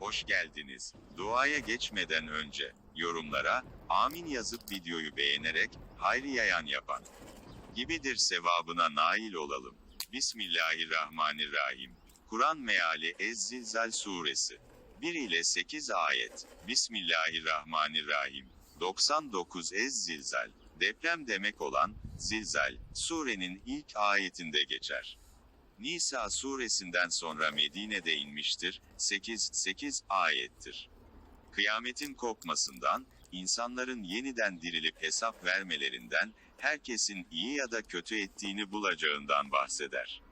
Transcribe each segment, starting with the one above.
hoş geldiniz. Duaya geçmeden önce, yorumlara, amin yazıp videoyu beğenerek, hayrı yayan yapan gibidir sevabına nail olalım. Bismillahirrahmanirrahim. Kur'an meali Ez-Zilzal suresi. 1 ile 8 ayet. Bismillahirrahmanirrahim. 99 Ez-Zilzal. Deprem demek olan, zilzal, surenin ilk ayetinde geçer. Nisa suresinden sonra Medine'de inmiştir, 8, 8 ayettir. Kıyametin kopmasından, insanların yeniden dirilip hesap vermelerinden, herkesin iyi ya da kötü ettiğini bulacağından bahseder.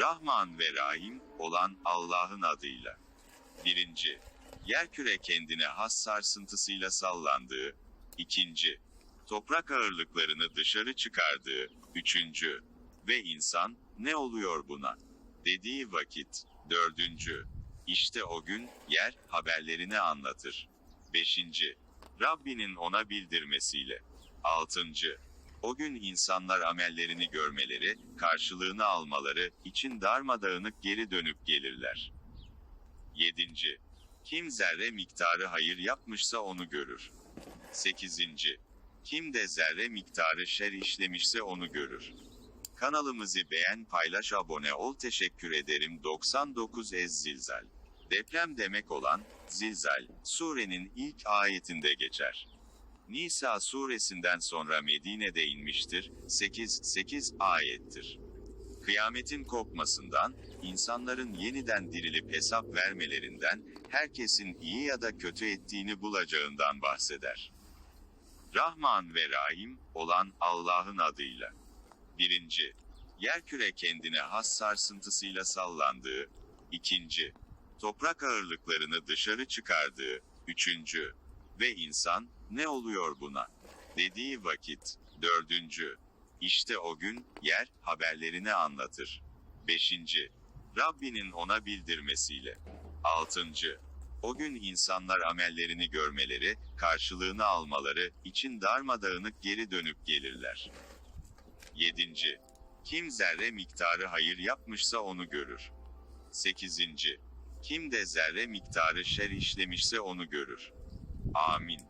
Rahman ve Rahim olan Allah'ın adıyla. 1. Yerküre kendine has sarsıntısıyla sallandığı. 2. Toprak ağırlıklarını dışarı çıkardığı. 3. Ve insan, ne oluyor buna? Dediği vakit. 4. İşte o gün, yer, haberlerini anlatır. 5. Rabbinin ona bildirmesiyle. 6. O gün insanlar amellerini görmeleri, karşılığını almaları için darmadağınık geri dönüp gelirler. 7. Kim zerre miktarı hayır yapmışsa onu görür. 8. Kim de zerre miktarı şer işlemişse onu görür. Kanalımızı beğen paylaş abone ol teşekkür ederim 99 Ez Zilzal. Deprem demek olan, Zilzal, surenin ilk ayetinde geçer. Nisa suresinden sonra Medine'de inmiştir, 8, 8 ayettir. Kıyametin kopmasından, insanların yeniden dirilip hesap vermelerinden, herkesin iyi ya da kötü ettiğini bulacağından bahseder. Rahman ve Rahim olan Allah'ın adıyla. 1. Yerküre kendine has sarsıntısıyla sallandığı. 2. Toprak ağırlıklarını dışarı çıkardığı. 3. Ve insan, ne oluyor buna? Dediği vakit. 4. İşte o gün, yer, haberlerini anlatır. 5. Rabbinin ona bildirmesiyle. 6. O gün insanlar amellerini görmeleri, karşılığını almaları için darmadağınık geri dönüp gelirler. 7. Kim zerre miktarı hayır yapmışsa onu görür. 8. Kim de zerre miktarı şer işlemişse onu görür. Amin.